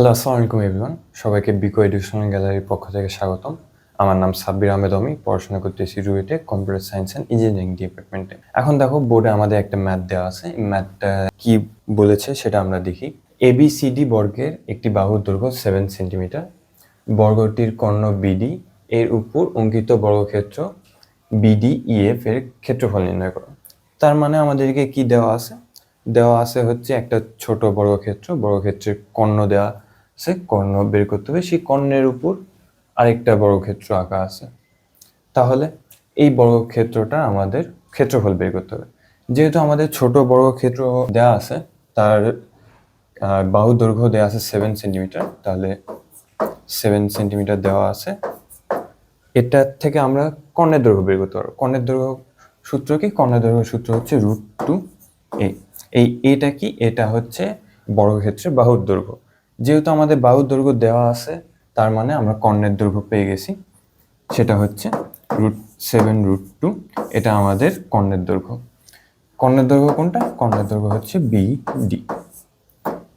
Hello, আসসালামু আলাইকুম everyone সবাইকে বিকো এডুকেশনাল গ্যালারির পক্ষ থেকে স্বাগতম। আমার নাম সাব্বির আহমেদ অমি, পড়াশোনা করতেছি রুয়েটে কম্পিউটার সায়েন্স অ্যান্ড ইঞ্জিনিয়ারিং ডিপার্টমেন্টে এখন দেখো, বোর্ডে আমাদের একটা ম্যাথ দেওয়া আছে। ম্যাথটা কি বলেছে সেটা আমরা দেখি। এবিসিডি বর্গের একটি বাহুর দৈর্ঘ্য সেভেন সেন্টিমিটার বর্গটির কর্ণ বিডি এর উপর অঙ্কিত বর্গক্ষেত্র বিডি ইএফ এর ক্ষেত্রফল নির্ণয় করো। তার মানে আমাদেরকে কি দেওয়া আছে? দেওয়া আছে হচ্ছে একটা ছোট বর্গক্ষেত্র। বর্গক্ষেত্রের কর্ণ দেওয়া আছে কর্ণ বের করতে হবে। সেই কর্ণের উপর আরেকটা বর্গক্ষেত্র আঁকা আছে। তাহলে এই বর্গক্ষেত্রটা আমাদের ক্ষেত্রফল বের করতে হবে। যেহেতু আমাদের ছোট বর্গক্ষেত্র দেওয়া আছে, তার বাহু দৈর্ঘ্য দেওয়া আছে সেভেন সেন্টিমিটার তাহলে সেভেন সেন্টিমিটার দেওয়া আছে। এটার থেকে আমরা কর্ণের দৈর্ঘ্য বের করতে পারব। কর্ণের দৈর্ঘ্য সূত্র কি? কর্ণের দৈর্ঘ্য সূত্র হচ্ছে রুট টু এ এই এটা কি? এটা হচ্ছে বর্গক্ষেত্রের বাহুর দৈর্ঘ্য। যেহেতু আমাদের বাহুর দৈর্ঘ্য দেওয়া আছে, তার মানে আমরা কর্ণের দৈর্ঘ্য পেয়ে গেছি। সেটা হচ্ছে রুট সেভেন রুট টু, এটা আমাদের কর্ণের দৈর্ঘ্য। কর্ণের দৈর্ঘ্য কোনটা? কর্ণের দৈর্ঘ্য হচ্ছে বি ডি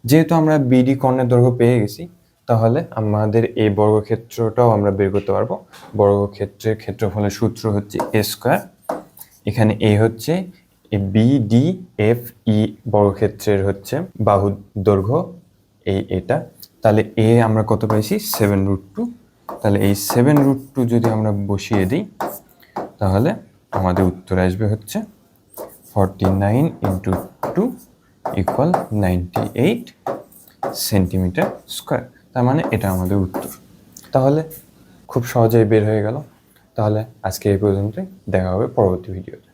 যেহেতু আমরা বিডি কর্ণের দৈর্ঘ্য পেয়ে গেছি, তাহলে আমাদের এই বর্গক্ষেত্রটাও আমরা বের করতে পারব। বর্গক্ষেত্রের ক্ষেত্রফলের সূত্র হচ্ছে এ স্কোয়ার এখানে এ হচ্ছে বি ডি এফ ই বর্গক্ষেত্রের হচ্ছে বাহু দৈর্ঘ্য। এই এটা, তাহলে এ আমরা কত পাইছি? সেভেন রুট টু তাহলে এই সেভেন রুট টু যদি আমরা বসিয়ে দিই, তাহলে আমাদের উত্তর আসবে হচ্ছে forty nine into two equal ninety eight centimetre square তার মানে এটা আমাদের উত্তর। তাহলে খুব সহজেই বের হয়ে গেল। তাহলে আজকে এই পর্যন্তই। দেখা হবে পরবর্তী ভিডিওতে